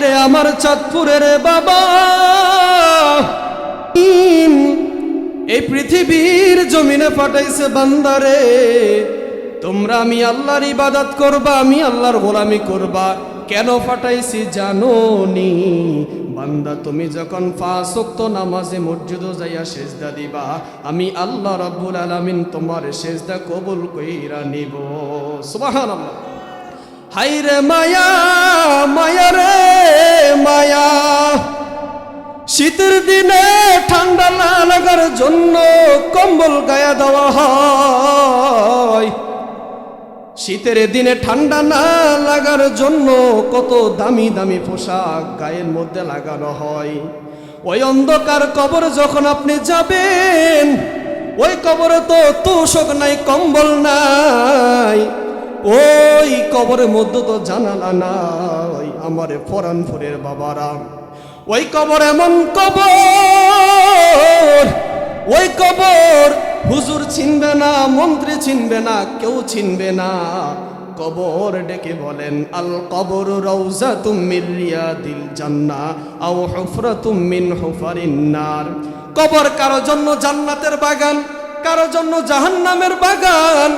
হাইরে আমার চাঁদপুরের বাবা। এই পৃথিবীর জমিনে পাঠাইছে বান্দারে তোমরা আমি আল্লাহর ইবাদত করবা আমি আল্লাহর গোলামি করবা। কেন পাঠাইছি জানো নি? বান্দা তুমি যখন ফাঁসক্ত নামাজে মসজিদ যাইয়া সেজদা দিবা আমি আল্লাহ রাব্বুল আলামিন তোমার সেজদা কবুল কইরা নিব। সুবহানাল্লাহ। হাইরে মায়া মায়া রে মায়া। শীতের দিনে ঠান্ডা না লাগার জন্য কম্বল গায়া দেওয়া হয়। শীতের দিনে ঠান্ডা না লাগার জন্য কত দামি দামি পোশাক গায়ের মধ্যে লাগানো হয়। ওই অন্ধকার কবর যখন আপনি যাবেন, ওই কবরে তো তোষক নাই, কম্বল নাই। ওই কবরের মধ্যে তো জানালা নাই, আমারে পরানপুরের বাবারা। ওই কবর এমন কবর, ওই কবর হুজুর চিনবে না, মন্ত্রী চিনবে না, কেউ চিনবে না। কবর ডেকে বলেন, আল কবর রৌজা তুমির রিয়াদিল জান্না আও হুফরাতুম মিন হুফারিনার কবর কারও জন্য জান্নাতের বাগান, কারও জন্য জাহান্নামের বাগান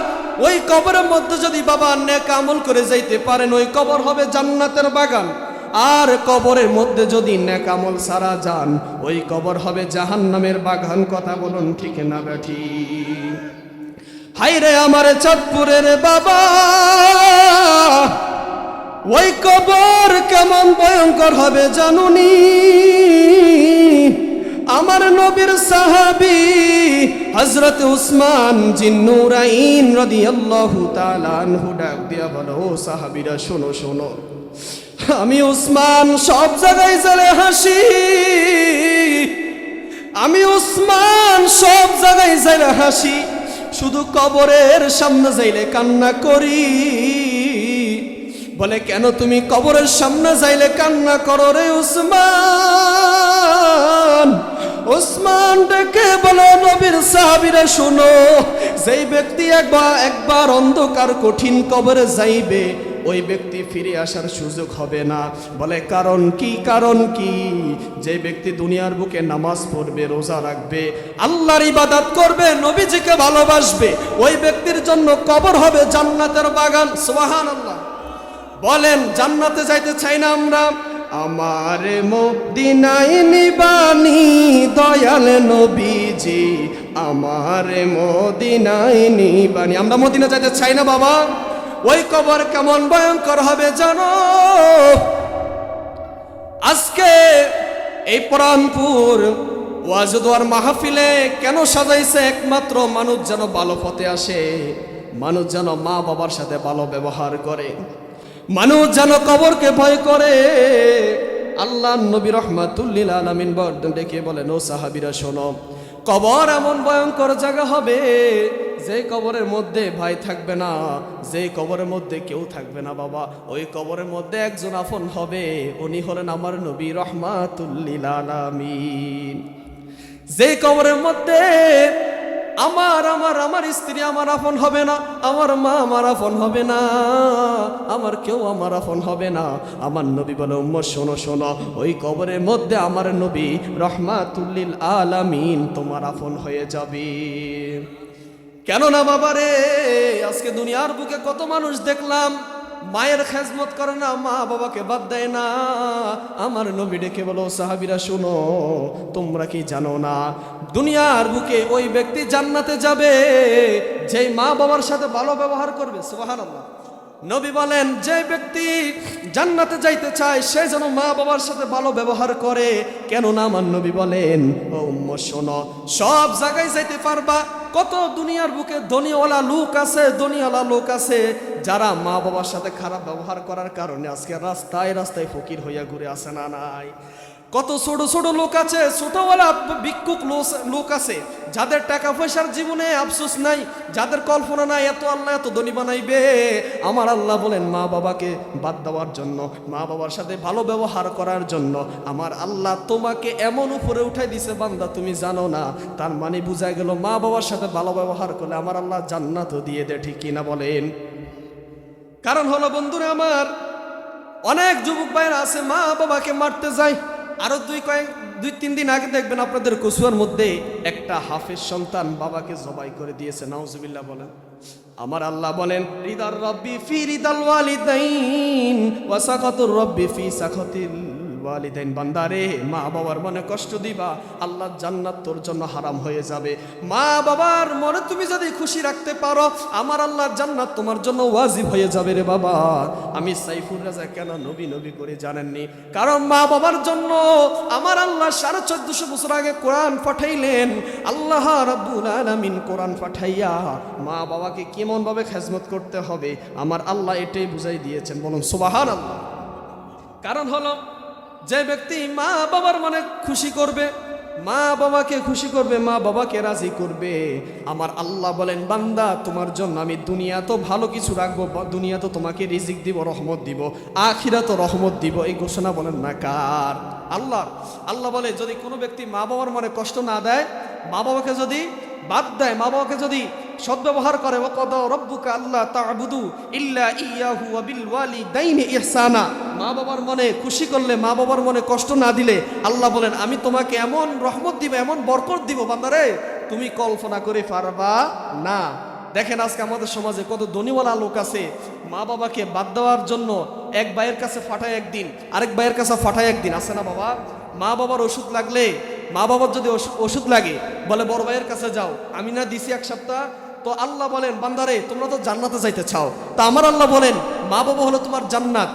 ওই কবরের মধ্যে যদি বাবা নেক আমল করে যাইতে পারেন, ওই কবর হবে জান্নাতের বাগান। আর কবরের মধ্যে যদি নেক আমল সারা যান, ওই কবর হবে জাহান্নামের বাগান। কথা বলুন ঠিক না বেঠি হাইরে আমার চাঁদপুরের বাবা, ওই কবর কেমন ভয়ঙ্কর হবে জানুনি? আমার নবীর সাহাবি হজরত উসমান জিন্নুরাইন রাদিয়াল্লাহু তাআলা আনহু ডাক দিয়া বলো, ও সাহাবীরা, শোনো শোনো। আমি উসমান, সব জায়গায় চলে হাসি। আমি উসমান, সব জায়গায় যাইলে হাসি। শুধু কবরের সামনে যাইলে কান্না করি। বলে, কেন তুমি কবরের সামনে যাইলে কান্না করো রে উসমান? উসমান ডেকে বলো, নবীর সাহাবিরা, শুনো, যেই ব্যক্তি একবার একবার অন্ধকার কঠিন কবরে যাইবে, ওই ব্যক্তি ফিরে আসার সুযোগ হবে না। বলে, কারণ কি কারণ কি? যে ব্যক্তি দুনিয়ার বুকে নামাজ পড়বে, রোজা রাখবে, আল্লাহর ইবাদত করবে, নবীজিকে ভালোবাসবে, ওই ব্যক্তির জন্য কবর হবে জান্নাতের বাগান। সোহান আল্লাহ বলেন, জান্নাতে যাইতে চাই না আমরা। আমার মদিনায় নিবানি দয়াল নবীজি। আমার মদিনায় নিবানি। আমরা মদিনা যাইতে চাই না বাবা। ওই কবর কেমন ভয়ঙ্কর হবে জানো? আজকে এই পরানপুর ওয়াজদুয়ার মাহফিলে কেন সাজাইছে একমাত্র মানুষ যেন ভালো পথে আসে, মানুষ যেন মা বাবার সাথে ভালো ব্যবহার করে? মানুষ যেন কবরকে ভয় করে। আল্লাহ নবী রহমাতুল্লিল আলমিন বর্ধন ডেকে বলেন, ও সাহাবিরা, শোনো, কবর এমন ভয়ঙ্কর জায়গা হবে, যে কবরের মধ্যে ভাই থাকবে না, যে কবরের মধ্যে কেউ থাকবে না, বাবা। ওই কবরের মধ্যে একজন আপন হবে, উনি হলেন আমার নবী রহমাতুল্লিল আলামিন। যে কবরের মধ্যে আমার আমার আমার স্ত্রী আমার আপন হবে না, আমার মা আমার আপন হবে না, আমার কেউ আমার আপন হবে না। আমার নবী বলে উম্ম শোনো শোনো, ওই কবরের মধ্যে আমার নবী রহমাতুল্লিল আলামিন তোমার আপন হয়ে যাবে। কেন কেননা বাবারে, আজকে দুনিয়ার বুকে কত মানুষ দেখলাম মায়ের খেজমত করে না, মা বাবাকে বাদ দেয় না। আমার নবী ডেকে বলো, সাহাবিরা, শুনো, তোমরা কি জানো না, দুনিয়ার বুকে ওই ব্যক্তি জান্নাতে যাবে, যেই মা বাবার সাথে ভালো ব্যবহার করবে? সুবহানাল্লাহ। নবী বলেন, যে ব্যক্তি জান্নাতে যাইতে চায়, সে যেন মা বাবার সাথে ভালো ব্যবহার করে। কেন না আমার নবী বলেন, ও শোনো, সব জায়গায় যাইতে পারবা কত দুনিয়ার বুকে দনিওয়ালা লোক আছে দনিওয়ালা লোক আছে, যারা মা বাবার সাথে খারাপ ব্যবহার করার কারণে আজকে রাস্তায় রাস্তায় ফকির হইয়া ঘুরে আসে না, নাই। কত ছোট ছোট লোক আছে, ছোটওয়ালা ভিক্ষুক লোক আছে, যাদের টাকা পয়সার জীবনে আফসোস নাই, যাদের কল্পনা নাই, এত আল্লাহ এত ধনী বানাইবে। আমার আল্লাহ বলেন, মা বাবাকে বাদ দেওয়ার জন্য, মা বাবার সাথে ভালো ব্যবহার করার জন্য, আমার আল্লাহ তোমাকে এমন উপরে উঠাই দিছে, বান্দা, তুমি জানো না। তার মানে বোঝা গেল, মা বাবার সাথে ভালো ব্যবহার করলে আমার আল্লাহ জান্নাতও দিয়ে দে ঠিক কিনা বলেন? কারণ হলো বন্ধুরা আমার, অনেক যুবক ভাইরা আছে, মা বাবাকে মারতে যায় আরও দুই কয়েক, দুই, তিন দিন আগে দেখবেন আপনাদের কসুয়ার মধ্যে একটা হাফের সন্তান বাবাকে জবাই করে দিয়েছে। নাউজুবিল্লাহ বলেন। আমার আল্লাহ বলেন, রিদার রব্বি ফি রিদাল ওয়ালিদাইন ওয়া রব্বি ফি সাকাতিল ওয়ালিদাইন বান্দারে, মা বাবার মনে কষ্ট দিবা, আল্লাহ জান্নাত তোর জন্য হারাম হয়ে যাবে। মা বাবার মনে তুমি যদি খুশি রাখতে পারো, আমার আল্লাহর জান্নাত তোমার জন্য ওয়াজিব হয়ে যাবে রে বাবা। আমি সাইফুর রাজা কেন নবী নবী করে জানেননি? কারণ মা বাবার জন্য আমার আল্লাহ সাড়ে চোদ্দশো বছর আগে কোরআন পাঠাইলেন, আল্লাহ রাব্বুল আলামিন কোরআন পাঠাইয়া মা বাবাকে কেমন ভাবে খেজমত করতে হবে? আমার আল্লাহ এটাই বুঝাই দিয়েছেন, বলুন সুবাহান আল্লাহ কারণ হলো যে ব্যক্তি মা বাবার মনে খুশি করবে, মা বাবাকে খুশি করবে, মা বাবাকে রাজি করবে। আমার আল্লাহ বলেন, বান্দা, তোমার জন্য আমি দুনিয়া তো ভালো কিছু রাখব দুনিয়া তো তোমাকে রিজিক দিব, রহমত দিব, আখিরা তো রহমত দিব, এই ঘোষণা বলেন না কার? আল্লাহ আল্লাহ বলে, যদি কোনো ব্যক্তি মা বাবার মনে কষ্ট না দেয়, মা বাবাকে যদি বাদ দেয় মা বাবাকে যদি সদ্ব্যবহার করে ও কদ রব্বুকা আল্লাহ তা'বুদু ইল্লা ইয়াহু ওয়া বিল ওয়ালিদাইনি ইহসানা। মা বাবার মনে খুশি করলে, মা বাবার মনে কষ্ট না দিলে আল্লাহ বলেন, আমি তোমাকে এমন রহমত দিব, এমন বরকত দিব, বান্দারে, তুমি কল্পনা করে পারবা না। দেখেন আজকে আমাদের সমাজে কত ধনীওয়ালা লোক আছে, মা বাবাকে বাদ দেওয়ার জন্য এক ভাইয়ের কাছে ফাটায় একদিন, আরেক ভাইয়ের কাছে ফাটায় একদিন। আছে না বাবা? মা বাবার ওষুধ লাগলে মা বাবার যদি ওষুধ লাগে, বলে, বড় ভাইয়ের কাছে যাও। আমি না দিছি এক সপ্তাহ। তো আল্লাহ বলেন, বান্দারে, তোমরা তো জান্নাতে যাইতে চাও। তা আমার আল্লাহ বলেন মা বাবা হলো তোমার জান্নাত।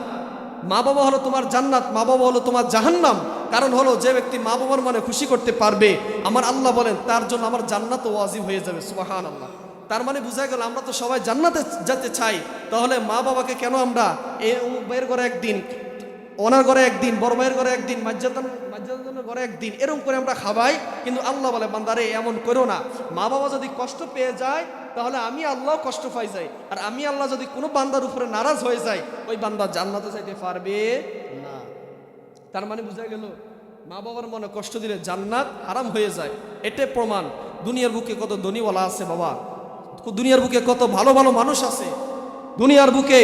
মা বাবা হলো তোমার জান্নাত মা বাবা হলো তোমার জাহান্নাম। কারণ হলো, যে ব্যক্তি মা বাবার মনে খুশি করতে পারবে, আমার আল্লাহ বলেন, তার জন্য আমার জান্নাত ওয়াজিব হয়ে যাবে সুবাহান আল্লাহ তার মানে বোঝা গেল, আমরা তো সবাই জান্নাতে যেতে চাই। তাহলে মা বাবাকে কেন আমরা এ বের ঘরে একদিন ওনার ঘরে একদিন, বড় ভাইয়ের ঘরে একদিন মাজ্জাদান মাজ্জাদানের ঘরে একদিন, এরকম করে আমরা খাবাই। কিন্তু আল্লাহ বলে বান্দারে এমন করো না। মা বাবা যদি কষ্ট পেয়ে যায়, তাহলে আমি আল্লাহ কষ্ট পাই যাই। আর আমি আল্লাহ যদি কোনো বান্দার উপরে নারাজ হয়ে যায় ওই বান্দা জান্নাতে যাইতে পারবে না। তার মানে বোঝা গেল, মা বাবার মনে কষ্ট দিলে জান্নাত আরাম হয়ে যায়। এটাই প্রমাণ, দুনিয়ার বুকে কত ধনীওয়ালা আছে বাবা। দুনিয়ার বুকে কত ভালো ভালো মানুষ আছে। দুনিয়ার বুকে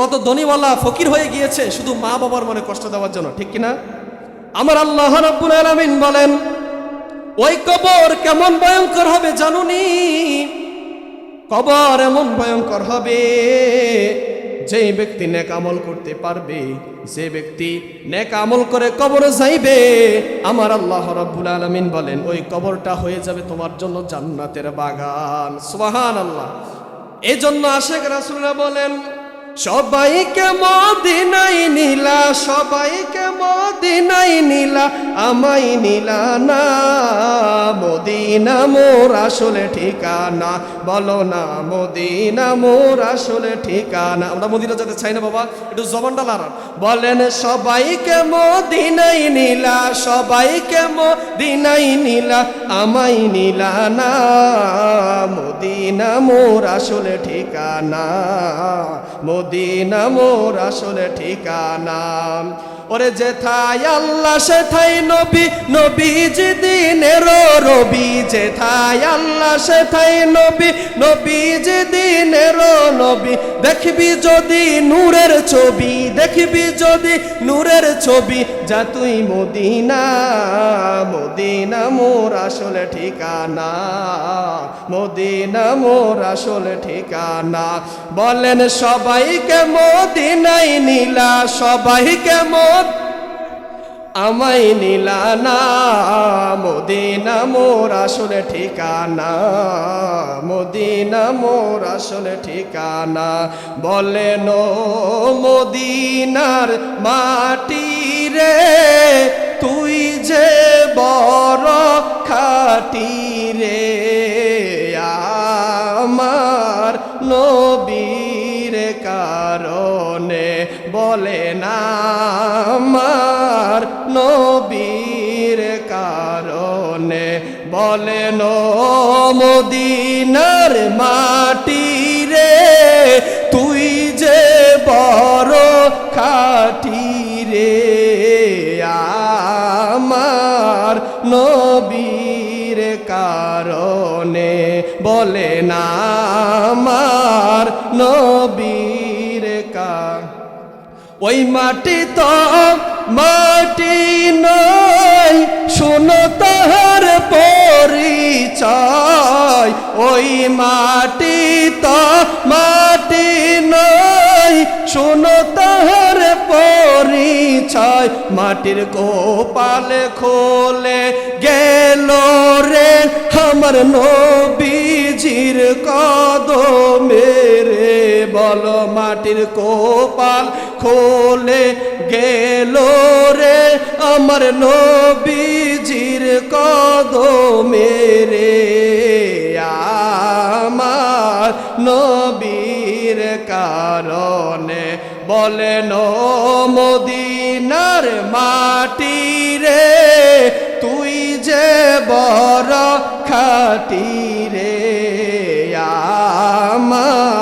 কত ধনীওয়ালা ফকির হয়ে গিয়েছে, শুধু মা বাবার মনে কষ্ট দেওয়ার জন্য, ঠিক কিনা? আমার আল্লাহ রাব্বুল আলামিন বলেন, ওই কবর কেমন ভয়ঙ্কর হবে জানুনি? কবর এমন ভয়ঙ্কর হবে যে ব্যক্তি নেক আমল করতে পারবে, যে ব্যক্তি নেক আমল করে কবরে যাইবে। আমার আল্লাহ রাব্বুল আলামিন বলেন, ওই কবরটা হয়ে যাবে তোমার জন্য জান্নাতের বাগান। সুবহান আল্লাহ এই জন্য আশেখ বলেন সবাইকে মদিনাই নিলা, সবাইকে মদিনাই নীলা আমাই নীলা না। মদিনা মোর আসলে ঠিকানা, বলো না মদিনা মোর আসলে ঠিকানা। আমরা মদিনা যেতে চাই না বাবা, একটু জবানটা লাড়ান বলেন, সবাইকে মদিনাই নিলা, সবাইকে মদিনাই নীলা আমাই নিলা না। মদিনা মোর আসলে ঠিকানা। মদিনা মোর আসলে ঠিকানা। ওরে যেথায় আল্লাহ সেথাই নবী নবীজি দিনের রবি। যেথায় আল্লাহ সেথাই নবী নবীজি দিনের নবী। দেখবি যদি নূরের ছবি, দেখবি যদি নূরের ছবি, যা তুই মদিনা মদিনা মোর আসলে ঠিকানা, মদিনা মোর আসলে ঠিকানা। বলেন সবাইকে মদিনাই নিলা, সবাইকে মদ আমাই নিলা না, মদিনা মোর আসলে ঠিকানা, মদিনা মোর আসলে ঠিকানা। বলেন ও মদিনার মাটি রে, তুই যে বড় খাটি রে, আমার নবীর কারণে বলে না আমার নবীর কারণে বলেন মদিনার মাটি রে, তুই যে বড় খাটি রে, আমার নবীর কারণে বলে না, আমার নবীর কা ওই মাটি তো মাটি নয় শোনো তাহার পরিচয়। ওই মাটি তো মাটি নয় শোনো তাহার পরিচয়। মাটির কোপাল খোলে গেল রে, আমার নবীজির কদমেরে বল মাটির কোপাল খোলে গেল রে আমার নবীজির কদমেরে আমার নবীর কারণে বলেন মদিনার মাটি রে, তুই যে বড় খাটি রে। আমার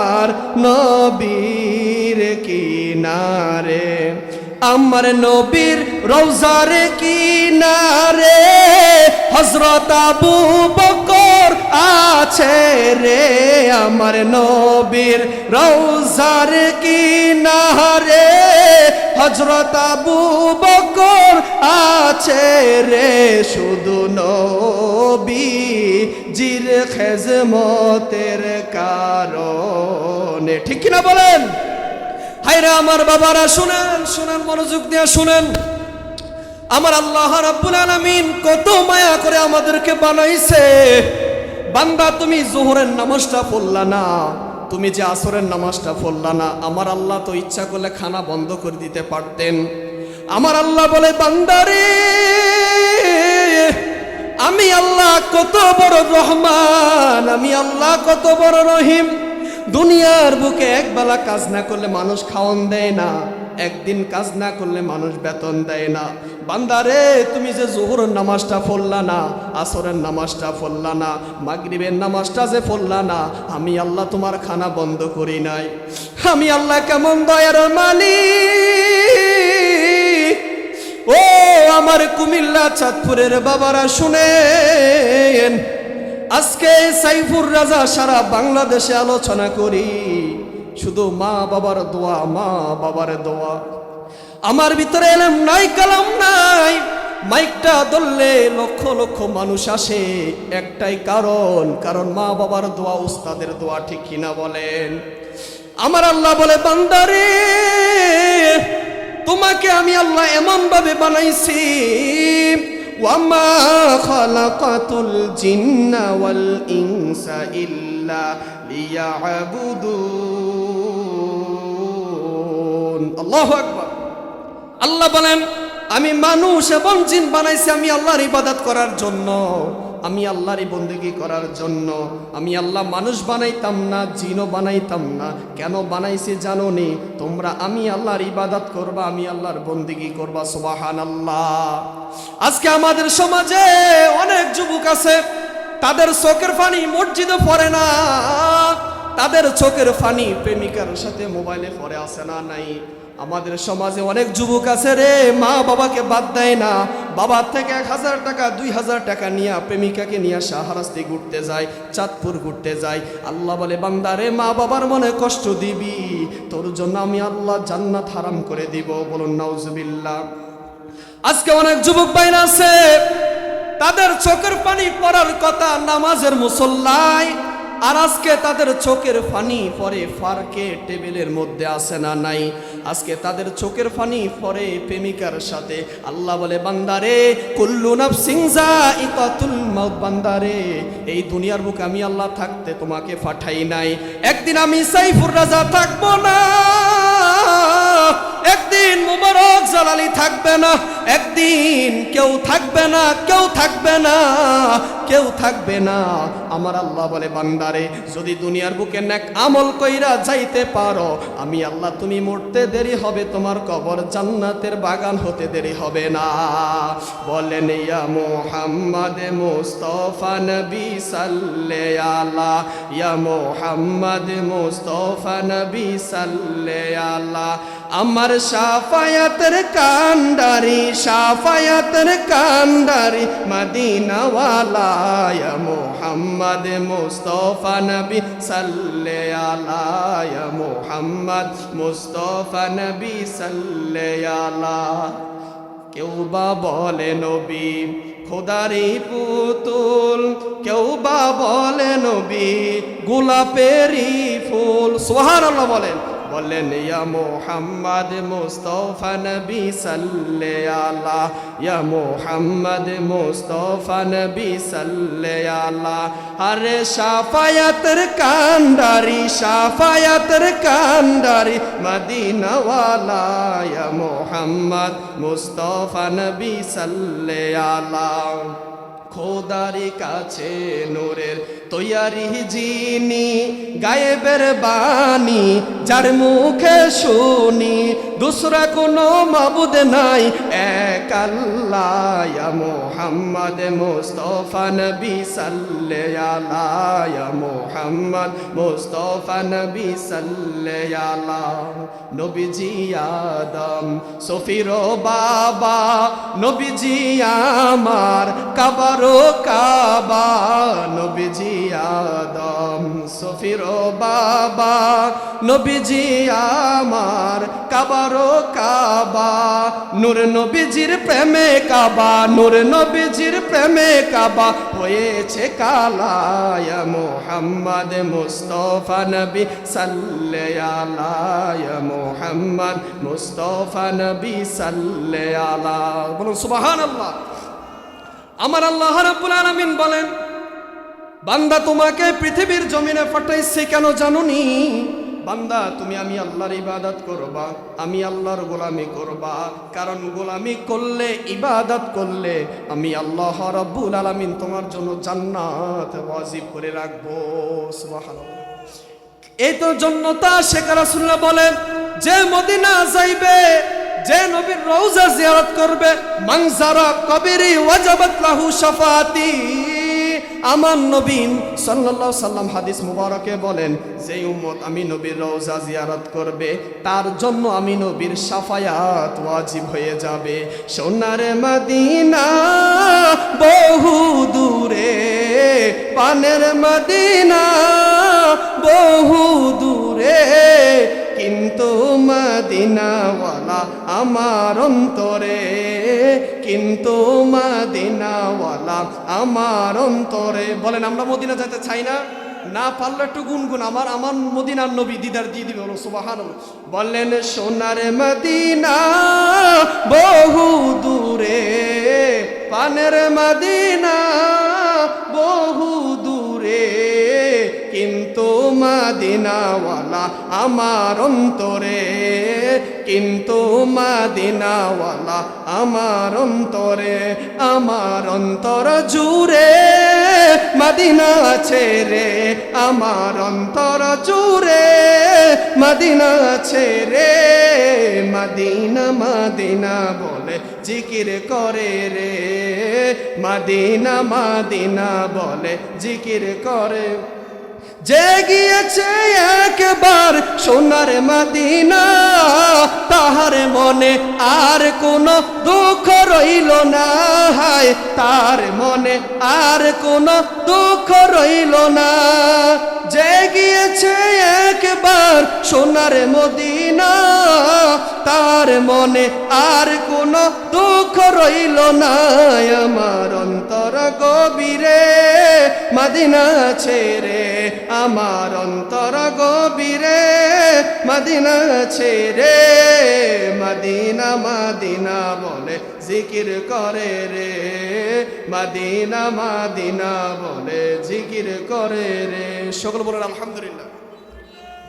নবীর কিনারে, আমার নবীর রৌজার কিনারে হজরত আবু বকর আছে রে আমার নবীর রৌজার কিনারে হজরত আবু বকর আছে রে শুধু নবী জির খেজমতের কারণে। ঠিক কিনা বলেন? হাইরা আমার বাবারা, শুনেন শুনেন, মনোযোগ দিয়ে শুনেন। আমার আল্লাহ রাব্বুল আলামিন কত মায়া করে আমাদেরকে বানাইছে। বান্দা, তুমি জোহরের নামাজটা পড়লা না, তুমি যে আসরের নামাজটা পড়লা না। আমার আল্লাহ তো ইচ্ছা করলে খানা বন্ধ করে দিতে পারতেন। আমার আল্লাহ বলে বান্দারে আমি আল্লাহ কত বড় রহমান, আমি আল্লাহ কত বড় রহিম। দুনিয়ার বুকে একবেলা কাজ না করলে মানুষ খাওয়ান দেয় না। একদিন কাজ না করলে মানুষ বেতন দেয় না। বান্দারে তুমি যে জোহরের নামাজটা পড়লা না, আসরের নামাজটা পড়লা না, মাগরিবের নামাজটা যে পড়লা না, আমি আল্লাহ তোমার খানা বন্ধ করি নাই। আমি আল্লাহ কেমন দয়ার মালিক। ও আমার কুমিল্লা চাঁদপুরের বাবারা শুনেন আজকে সাইফুর রাজা সারা বাংলাদেশে আলোচনা করি। শুধু মা বাবার দোয়া, মা বাবার দোয়া। আমার ভিতরে এলাম নাই, কালাম নাই। মাইকটা ধরলে লক্ষ লক্ষ মানুষ আসে। একটাই কারণ কারণ মা বাবার দোয়া, উস্তাদের দোয়া ঠিক কিনা বলেন? আমার আল্লাহ বলে, বান্দারে, তোমাকে আমি আল্লাহ এমন ভাবে বানাইছি ওয়ামা খালাকাতুল জিন্না ওয়াল ইনসা ইল্লা লিয়াবুদুন। আল্লাহু আকবার। আল্লাহ বলেন, আমি মানুষ এবং জিন বানাইছি আমি আল্লাহর ইবাদত করার জন্য। আমি আল্লাহরই বন্দেগি করার জন্য, আমি আল্লাহ মানুষ বানাইতাম না, জিনও বানাইতাম না। কেন বানাইছি জানো নি? তোমরা আমি আল্লাহর ইবাদত করবা, আমি আল্লাহর বন্দেগি করবা সুবাহান আল্লাহ আজকে আমাদের সমাজে অনেক যুবক আছে, তাদের চোখের পানি মসজিদে পড়ে না। তাদের চোখের ফানি প্রেমিকার সাথে মোবাইলে পরে আসে না নাই? আমাদের সমাজে অনেক যুবক আছে রে, মা বাবাকে বাদ দেয় না। বাবার থেকে এক হাজার টাকা, দুই হাজার টাকা নিয়ে প্রেমিকাকে নিয়ে সাহারাস্তি ঘুরতে যায়, চাঁদপুর ঘুরতে যায়। আল্লাহ বলে বান্দারে মা বাবার মনে কষ্ট দিবি। তোর জন্য আমি আল্লাহ জান্নাত হারাম করে দিব। বলুন, নাউজুবিল্লাহ। আজকে অনেক যুবক বাইন আছে, তাদের চোখের পানি পড়ার কথা নামাজের মুসল্লায় আর আজকে তাদের চোখের ফানি পরে ফারকে টেবিলের মধ্যে আসে না, নাই। আজকে তাদের চোখের ফানি পরে প্রেমিকার সাথে। আল্লাহ বলে বান্দারে কুল্লু নাফসিং যায়িকাতুল মাউত বান্দারে এই দুনিয়ার বুকে আমি আল্লাহ থাকতে তোমাকে পাঠাই নাই। একদিন আমি সাইফুর রাজা থাকব না। একদিন মুবারক জালালি থাকবে না, একদিন কেউ থাকবে না, কেউ থাকবে না, কেউ থাকবে না। আমার আল্লাহ বলে, বান্দারে, যদি দুনিয়ার বুকে নেক আমল কইরা যাইতে পারো, আমি আল্লাহ, তুমি মরতে দেরি হবে, তোমার কবর জান্নাতের বাগান হতে দেরি হবে না। বলেন, ইয়া মোহাম্মদ মুস্তফা নবী সাল্লে আলা, ইয়া মোহাম্মদ মুস্তফা নবী সাল্লে আলা। আমার সাফায়াতের কান্ডারি সাফায়াতের কান্ডারি মদিনাওয়ালা ইয়া মোহাম্মদ মুস্তফা নবী সাল্লে আলা ইয়া মোহাম্মদ মুস্তফা নবী সাল্লে আলা কেউ বা বলে নবী, খোদারি পুতুল। কেউ বা বলে নবী, গোলাপেরই ফুল। সোহার বলেন। বলেন ইয়া মোহাম্মদ মুস্তফা নবী সাল্লে আলা ইয়া মোহাম্মদ মুস্তফা নবী সাল্লে আলা আরে সাফায়াতের কান্ডারি সাফায়াতের কান্ডারি, মদিনাওয়ালা, ইয়া মোহাম্মদ মুস্তফা নবী সাল্লে আলা খোদারি কাছে নূরের তৈয়ারি যিনি গায়েবের বাণী, যার মুখে শুনি, দুসরা কোনো মাবুদ নাই, এক মোহাম্মদ মুস্তফা নবী সাল্লে আলা মোহাম্মদ মুস্তফা নবী আলা নবীজি আদম, সফির বাবা, নবীজি আমার, কাবারো কাবা, নবীজি আদম, সফির বাবা, নবীজি আমার, কাবারো কাবা। নূর নবীজির প্রেমে কাবা, নূর নবীজির প্রেমে কাবা। হয়েছে কালায় মোহাম্মদ মুস্তফা নবী, সাল্লে মোহাম্মদ মুস্তফা নবী, সাল্লে বলুন সুবাহান আমার আল্লাহ রাব্বুল আলামিন বলেন বান্দা তোমাকে পৃথিবীর জমিনে পাঠাইছে কেন জানুনি? বান্দা, তুমি আমি আল্লাহর ইবাদত করবা, আমি আল্লাহর গোলামি করবা। কারণ গোলামি করলে, ইবাদত করলে আমি আল্লাহ রাব্বুল আলামিন তোমার জন্য জান্নাত ওয়াজিব করে রাখব। সুবহানাল্লাহ। এই তো জন্য তা শেখ রাসুল্লাহ বলেন, যে মদিনা যাইবে, যে নবীর রওজা জিয়ারত করবে, মাংজারা কবিরি ওয়াজাবাত লাহু শাফাতি আমার নবীন সাল্লাল্লাহু সাল্লাম হাদিস মুবারকে বলেন যে উম্মত আমি নবীর রওজা জিয়ারত করবে, তার জন্য আমি নবীর সাফায়াত ওয়াজিব হয়ে যাবে। সোনার মদিনা বহু দূরে, পানের মদিনা বহু দূরে কিন্তু মদিনাওয়ালা আমার অন্তরে, কিন্তু মদিনাওয়ালা আমার অন্তরে। বলেন, আমরা মদিনা যেতে চাই না? না পারলে একটু গুনগুন আমার আমার মদিনার নবী দিদার দিয়ে দিবে বলো সুবাহান বললেন সোনার মদিনা বহু দূরে, পানের মদিনা বহু দূরে। কিন্তু মাদিনাওয়ালা আমার অন্তরে, কিন্তু মাদিনাওয়ালা আমার অন্তরে, আমার অন্তর জুড়ে মাদিনা আছে রে, আমার অন্তর জুড়ে মাদিনা আছে রে। মাদিনা মাদিনা বলে জিকির করে রে, মাদিনা মাদিনা বলে জিকির করে। যে গিয়েছে একবার সোনার মাদিনা। তাহার মনে আর কোনো দুঃখ রইল না। হায় তার মনে আর কোনো দুঃখ রইল না। যে গিয়েছে একবার সোনার মদিনা, তার মনে আর কোনো দুঃখ রইল না। আমার অন্তর গভীরে, মদিনা ছেড়ে, আমার অন্তর গভীরে, মদিনা ছেড়ে, মদিনা মদিনা বলে জিকির করে রে। মাদিনা মাদিনা বলে জিকির করে রে। সকল বলেন, আলহামদুলিল্লাহ।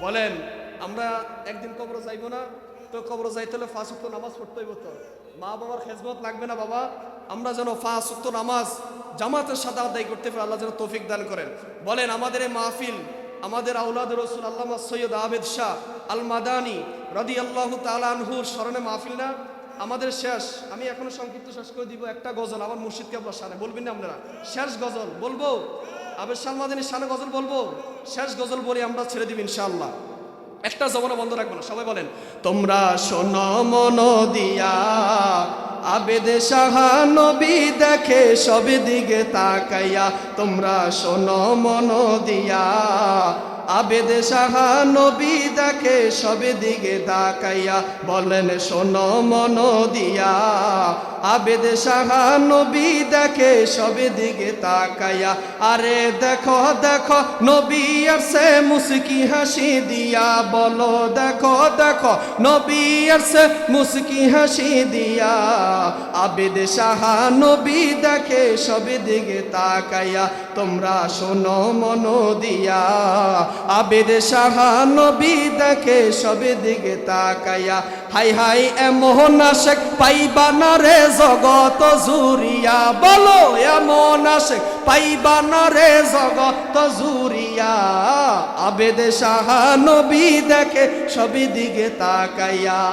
বলেন, আমরা একদিন কবর যাইব না, তো কবর যাইতে হলে ফাঁস উক্ত নামাজ পড়তে হইব তো। মা বাবার খেজমত লাগবে না বাবা? আমরা যেন ফাঁস উক্ত নামাজ জামাতের সাথে আদায় করতে পারি, আল্লাহ যেন তৌফিক দান করেন। বলেন, আমাদের এই মাহফিল, আমাদের আউলাদ রসুল আল্লামা সৈয়দ আবেদ শাহ আল মাদানি রদি আল্লাহ তালানহুর স্মরণে মাহফিল না? আমাদের শেষ, আমি এখনও সংক্ষিপ্ত শেষ করে দিব, একটা গজল আমার মুর্শিদ কেবলার সামনে বলবেন না আপনারা? শেষ গজল, বলব? আবেদ শাহ মাদানির সামনে গজল বলব? শেষ গজল বলে আমরা ছেড়ে দিব ইনশাআল্লাহ। একটা জমানা বন্ধ রাখব না, সবাই বলেন, তোমরা শোনো মন দিয়া, আবেদে সাহা নবী দেখে সব দিকে তাকাইয়া, তোমরা শোনো মন দিয়া আবেদে সাহা নবী দেখে সব দিকে তাকাইয়া বলেন, শোনো, মন দিয়া। আবেদে সাহা নবী দেখে সব দিকে তাকাইয়া, আরে দেখো দেখো, নবী আর সে মুসকি হাসি দিয়া। বলো, দেখো দেখো, নবী আর সে মুসকি হাসি দিয়া। আবেদ সাহা নবী দেখে সব দিকে তাকাইয়া, তোমরা শোনো, মন দিয়া। আবেদ সাহা নবী দেখে সব দিকে তাকাইয়া, হাই হাই এমন আশেক পাইবা না রে জগত জুরিয়া বলো এমন আশেক পাইবা না রে জগত জুরিয়া আবেদ সাহা নবী দেখে সবই দিকে তাকাইয়া,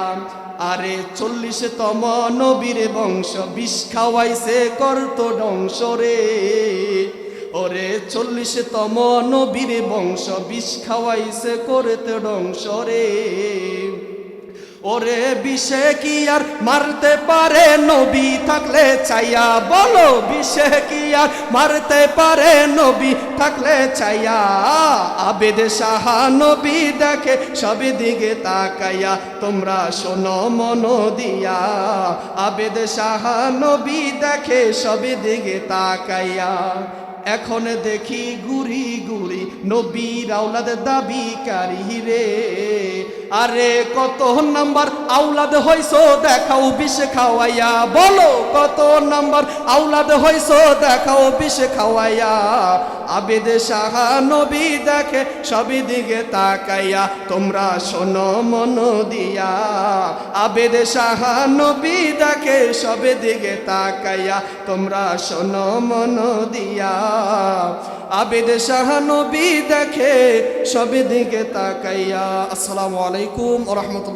আরে চল্লিশ তম নবীর বংশ বিষ খাওয়াইছে করত ডংস রে। ওরে চল্লিশ তম নবীর বংশ, বিষ খাওয়াইছে করতে ডংস রে ওরে বিষে কি আর মারতে পারে নবী থাকলে চাইয়া বলো, বিষে কি আর মারতে পারে নবী থাকলে চাইয়া আবেদ সাহা নবী দেখে সব দিকে তাকাইয়া, তোমরা শোনো মন দিয়া। আবেদ সাহা নবী দেখে সব দিকে তাকাইয়া এখন দেখি গুড়ি গুড়ি নবীর আওলাদ দাবি কারি রে। আরে কত নাম্বার আউলাদ হইছ দেখাও, বিষ খাওয়াইয়া। বলো কত নাম্বার আউলাদ হইছ দেখাও, বিষ খাওয়াইয়া। আবেদ সাহা নবী দেখে সবই দিকে তাকাইয়া, তোমরা শোনো মন দিয়া। আবেদ সাহা নবী দেখে সবে দিকে তাকাইয়া, তোমরা শোনো মন দিয়া। আবেদ শাহানবী দেখে সবে দিকে তাকাইয়া আসসালামু আলাইকুম ওরহমতুল্লাহ